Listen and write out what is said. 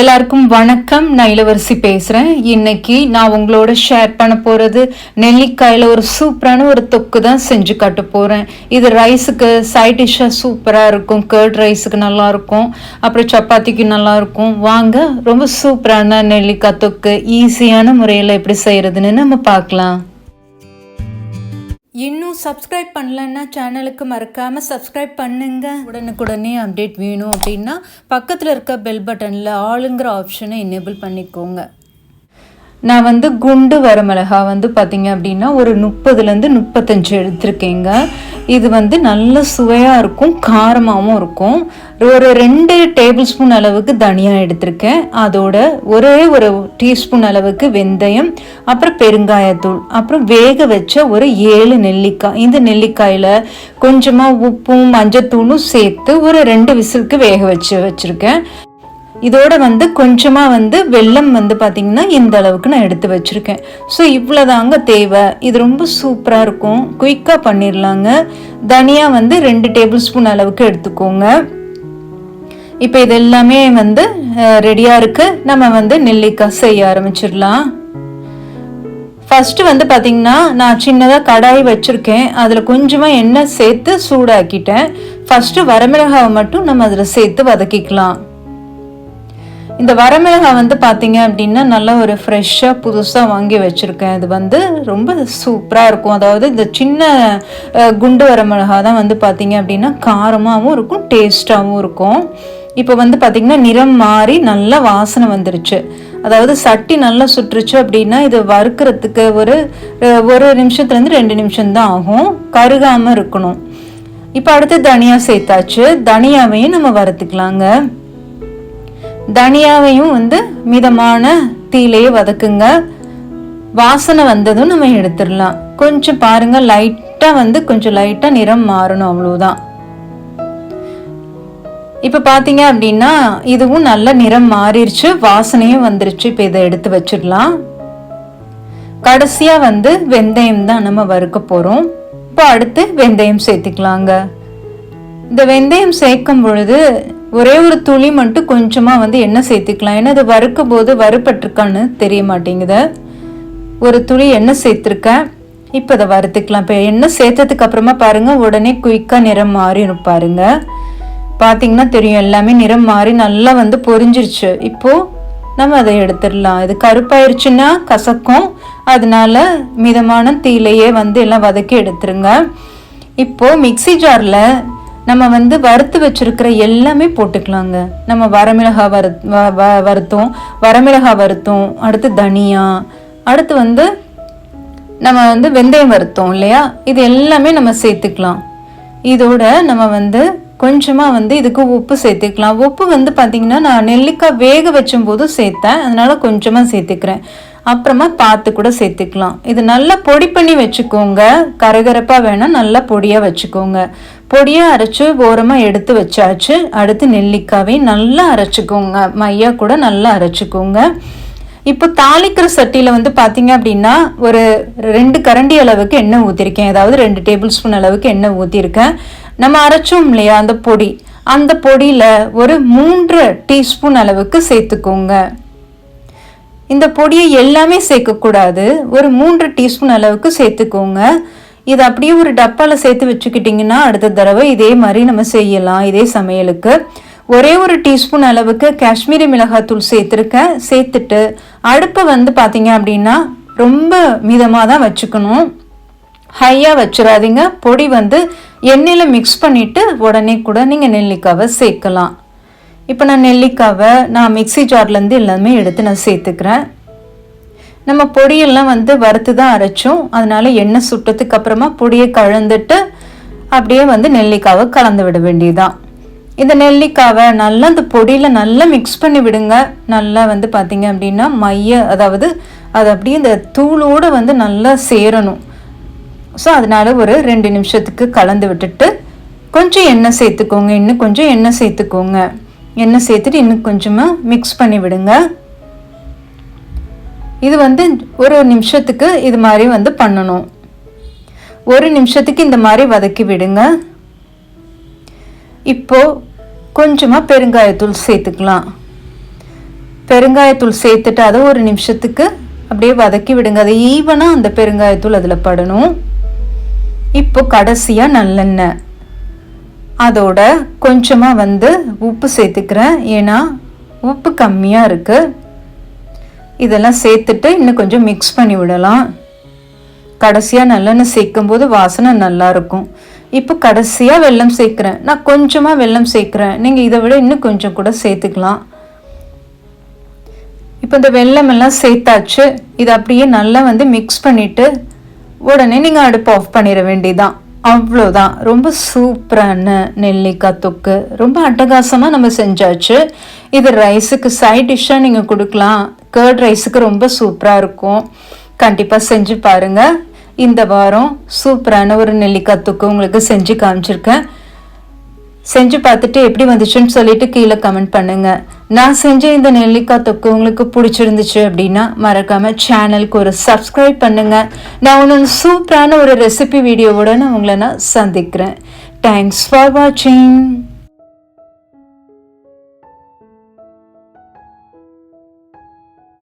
எல்லாருக்கும் வணக்கம். நான் இளவரசி பேசுகிறேன் இன்னைக்கு நான் உங்களோட ஷேர் பண்ண போகிறது நெல்லிக்காயில் ஒரு சூப்பரான ஒரு தொக்கு தான் செஞ்சு காட்ட போகிறேன் இது ரைஸுக்கு சைட் டிஷ்ஷாக சூப்பராக இருக்கும். கர்ட் ரைஸுக்கு நல்லா இருக்கும். அப்புறம் சப்பாத்திக்கு நல்லாயிருக்கும் வாங்க ரொம்ப சூப்பரான நெல்லிக்காய் தொக்கு ஈஸியான முறையில் எப்படி செய்கிறதுன்னு நம்ம பார்க்கலாம். இன்னும் சப்ஸ்கிரைப் பண்ணலன்னா சேனலுக்கு மறக்காமல் சப்ஸ்கிரைப் பண்ணுங்க. உடனுக்குடனே அப்டேட் வேணும் அப்படின்னா பக்கத்தில் இருக்க பெல் பட்டனில் ஆளுங்கிற ஆப்ஷனை எனேபிள் பண்ணிக்கோங்க. நான் வந்து குண்டு வரமிளகா வந்து பார்த்தீங்க அப்படின்னா ஒரு முப்பதுலேருந்து முப்பத்தஞ்சு எடுத்திருக்கேங்க. இது வந்து நல்ல சுவையாக இருக்கும் காரமாகவும் இருக்கும். ஒரு ரெண்டு டேபிள் ஸ்பூன் அளவுக்கு தனியா எடுத்திருக்கேன். அதோட ஒரே ஒரு டீஸ்பூன் அளவுக்கு வெந்தயம் அப்புறம் பெருங்காயத்தூள் அப்புறம் வேக வச்ச ஒரு ஏழு நெல்லிக்காய். இந்த நெல்லிக்காயில் கொஞ்சமாக உப்பும் மஞ்சத்தூளும் சேர்த்து ஒரு ரெண்டு விசிலுக்கு வேக வச்சு வச்சுருக்கேன். இதோட வந்து கொஞ்சமாக வந்து வெள்ளம் வந்து பார்த்திங்கன்னா இந்த அளவுக்கு நான் எடுத்து வச்சுருக்கேன். ஸோ இவ்வளோதாங்க தேவை. இது ரொம்ப சூப்பராக இருக்கும். குயிக்காக பண்ணிடலாங்க தனியாக வந்து ரெண்டு டேபிள் ஸ்பூன் அளவுக்கு எடுத்துக்கோங்க. இப்போ இது எல்லாமே வந்து ரெடியாக இருக்குது நம்ம வந்து நெல்லிக்காய் செய்ய ஆரம்பிச்சிடலாம் ஃபஸ்ட்டு வந்து பார்த்திங்கன்னா நான் சின்னதாக கடாய் வச்சுருக்கேன். அதில் கொஞ்சமாக எண்ணெய் சேர்த்து சூடாக்கிட்டேன். ஃபஸ்ட்டு வரமிளகாவை மட்டும் நம்ம அதில் சேர்த்து வதக்கிக்கலாம். இந்த வரமிளகாய் வந்து பார்த்தீங்க அப்படின்னா நல்லா ஒரு ஃப்ரெஷ்ஷாக புதுசாக வாங்கி வச்சுருக்கேன். இது வந்து ரொம்ப சூப்பராக இருக்கும். அதாவது இந்த சின்ன குண்டு வரமிளகா தான் வந்து பார்த்தீங்க அப்படின்னா காரமாகவும் இருக்கும் டேஸ்ட்டாகவும் இருக்கும். இப்போ வந்து பார்த்திங்கன்னா நிறம் மாறி நல்லா வாசனை வந்துருச்சு. அதாவது சட்டி நல்லா சுற்றுச்சு அப்படின்னா இது வறுக்கிறதுக்கு ஒரு ஒரு நிமிஷத்துலேருந்து ரெண்டு நிமிஷம்தான் ஆகும். கருகாமல் இருக்கணும். இப்போ அடுத்து தனியா சேர்த்தாச்சு. தனியாவையும் நம்ம வறுத்துக்கலாங்க. தனியாவையும் வந்து மிதமான தீலையே வதக்குங்க. வாசனை வந்ததும் நம்ம எடுத்துடலாம். கொஞ்சம் பாருங்க லைட்டாக வந்து கொஞ்சம் லைட்டாக நிறம் மாறணும் அவ்வளோதான் இப்போ பார்த்தீங்க அப்படின்னா இதுவும் நல்ல நிறம் மாறிடுச்சு வாசனையும் வந்துருச்சு இப்போ இதை எடுத்து வச்சிடலாம். கடைசியாக வந்து வெந்தயம் தான் நம்ம வறுக்க போகிறோம் இப்போ அடுத்து வெந்தயம் சேர்த்துக்கலாங்க. இந்த வெந்தயம் சேர்க்கும் பொழுது ஒரே ஒரு துளி மட்டும் கொஞ்சமாக வந்து எண்ணெய் சேர்த்துக்கலாம். ஏன்னா அது வறுக்கும் போது வறுப்பட்டிருக்கான்னு தெரிய மாட்டேங்குது. ஒரு துளி எண்ணெய் சேர்த்துருக்கேன். இப்போ அதை வறுத்துக்கலாம். இப்போ எண்ணெய் சேர்த்ததுக்கு அப்புறமா பாருங்கள் உடனே குயிக்காக நிறம் மாறி பாருங்கள் பார்த்தீங்கன்னா தெரியும் எல்லாமே நிறம் மாறி நல்லா வந்து பொரிஞ்சிருச்சு. இப்போது நம்ம அதை எடுத்துடலாம். இது கருப்பாயிருச்சுன்னா கசக்கும். அதனால மிதமான தீலையே வந்து எல்லாம் வதக்கி எடுத்துருங்க. இப்போது மிக்ஸி ஜாரில் நம்ம வந்து வறுத்து வச்சிருக்கிற எல்லாமே போட்டுக்கலாங்க. நம்ம வரமிளகா வறு வ- வ- வறுத்தோம். வரமிளகா வறுத்தோம். அடுத்து தனியா. அடுத்து வந்து நம்ம வந்து வெந்தயம் வறுத்தோம் இல்லையா? இது எல்லாமே நம்ம சேர்த்துக்கலாம். இதோட நம்ம வந்து கொஞ்சமாக வந்து இதுக்கு உப்பு சேர்த்துக்கலாம். உப்பு வந்து பார்த்திங்கன்னா நான் நெல்லிக்காய் வேக வச்சும்போது சேர்த்தேன். அதனால் கொஞ்சமாக சேர்த்துக்கிறேன். அப்புறமா பார்த்து கூட சேர்த்துக்கலாம். இது நல்லா பொடி பண்ணி வச்சுக்கோங்க. கரகரப்பாக வேணால் நல்லா பொடியாக வச்சுக்கோங்க. பொடியாக அரைச்சி ஓரமாக எடுத்து வச்சாச்சு. அடுத்து நெல்லிக்காவை நல்லா அரைச்சிக்கோங்க. மையா கூட நல்லா அரைச்சிக்கோங்க. இப்போ தாளிக்கிற சட்டியில் வந்து பார்த்தீங்க அப்படின்னா ஒரு ரெண்டு கரண்டி அளவுக்கு எண்ணெய் ஊற்றிருக்கேன் அதாவது ரெண்டு டேபிள் ஸ்பூன் அளவுக்கு எண்ணெய் ஊற்றிருக்கேன் நம்ம அரைச்சோம் இல்லையா அந்த பொடி? அந்த பொடியில் ஒரு மூன்று டீஸ்பூன் அளவுக்கு சேர்த்துக்கோங்க. இந்த பொடியை எல்லாமே சேர்க்கக்கூடாது. ஒரு மூன்று டீஸ்பூன் அளவுக்கு சேர்த்துக்கோங்க. இதை அப்படியே ஒரு டப்பாவில் சேர்த்து வச்சுக்கிட்டிங்கன்னா அடுத்த தடவை இதே மாதிரி நம்ம செய்யலாம் இதே சமையலுக்கு. ஒரே ஒரு டீஸ்பூன் அளவுக்கு காஷ்மீரி மிளகாத்தூள் சேர்த்துருக்கேன். சேர்த்துட்டு அடுப்பை வந்து பார்த்தீங்க அப்படின்னா ரொம்ப மிதமாக தான் வச்சுக்கணும். ஹையாக வச்சிடாதீங்க. பொடி வந்து எண்ணெயில் மிக்ஸ் பண்ணிவிட்டு உடனே கூட நீங்கள் நெல்லிக்காவை சேர்க்கலாம். இப்போ நான் நெல்லிக்காவை நான் மிக்ஸி ஜார்லேருந்து எல்லாமே எடுத்து நான் சேர்த்துக்கிறேன். நம்ம பொடியெல்லாம் வந்து வறுத்து தான் அரைச்சோம். அதனால எண்ணெய் சுட்டதுக்கு அப்புறமா பொடியை கலந்துட்டு அப்படியே வந்து நெல்லிக்காவை கலந்து விட வேண்டியதுதான். இந்த நெல்லிக்காவை நல்லா அந்த பொடியில் நல்லா மிக்ஸ் பண்ணி விடுங்க. நல்லா வந்து பார்த்தீங்க அப்படின்னா மைய அதாவது அது அப்படியே இந்த தூளோடு வந்து நல்லா சேரணும். ஸோ அதனால ஒரு ரெண்டு நிமிஷத்துக்கு கலந்து விட்டுட்டு கொஞ்சம் எண்ணெய் சேர்த்துக்கோங்க. இன்னும் கொஞ்சம் எண்ணெய் சேர்த்துக்கோங்க. எண்ணெய் சேர்த்துட்டு இன்னும் கொஞ்சமாக மிக்ஸ் பண்ணி விடுங்க. இது வந்து ஒரு நிமிஷத்துக்கு இது மாதிரி வந்து பண்ணணும். ஒரு நிமிஷத்துக்கு இந்த மாதிரி வதக்கி விடுங்க. இப்போ கொஞ்சமாக பெருங்காயத்தூள் சேர்த்துக்கலாம். பெருங்காயத்தூள் சேர்த்துட்டு அதை ஒரு நிமிஷத்துக்கு அப்படியே வதக்கி விடுங்க. அதை ஈவனாக அந்த பெருங்காயத்தூள் அதில் படணும். இப்போ கடைசியாக நல்லெண்ணெய். அதோட கொஞ்சமாக வந்து உப்பு சேர்த்துக்கிறேன். ஏன்னா உப்பு கம்மியாக இருக்குது இதெல்லாம் சேர்த்துட்டு இன்னும் கொஞ்சம் மிக்ஸ் பண்ணி விடலாம். கடைசியாக நல்லெண்ணெய் சேர்க்கும் போது வாசனை நல்லாயிருக்கும் இப்போ கடைசியாக வெள்ளம் சேர்க்குறேன். நான் கொஞ்சமாக வெல்லம் சேர்க்குறேன். நீங்கள் இதை விட இன்னும் கொஞ்சம் கூட சேர்த்துக்கலாம். இப்போ இந்த வெல்லம் எல்லாம் சேர்த்தாச்சு. இதை அப்படியே நல்லா வந்து மிக்ஸ் பண்ணிவிட்டு உடனே நீங்கள் அடுப்பு ஆஃப் பண்ணிட வேண்டியதான் அவ்வளோதான் ரொம்ப சூப்பரான நெல்லிக்காய் தொக்கு. ரொம்ப அட்டகாசமாக நம்ம செஞ்சாச்சு. இது ரைஸுக்கு சைட் டிஷ்ஷாக நீங்கள் கொடுக்கலாம். கேர்ட் ரைஸுக்கு ரொம்ப சூப்பராக இருக்கும். கண்டிப்பாக செஞ்சு பாருங்கள் இந்த வாரம் சூப்பரான ஒரு நெல்லிக்காய் தொக்கு உங்களுக்கு செஞ்சு காமிச்சிருக்கேன். செஞ்சு பார்த்துட்டு எப்படி வந்துச்சுன்னு சொல்லிட்டு கீழே கமெண்ட் பண்ணுங்க. நான் செஞ்ச இந்த நெல்லிக்காய் தொக்கு உங்களுக்கு பிடிச்சிருந்துச்சு அப்படின்னா மறக்காம சேனலுக்கு ஒரு சப்ஸ்கிரைப் பண்ணுங்க. நான் ஒன்று சூப்பரான ஒரு ரெசிபி வீடியோவோட நான் உங்களை நான் சந்திக்கிறேன். தேங்க்ஸ் ஃபார் வாட்சிங்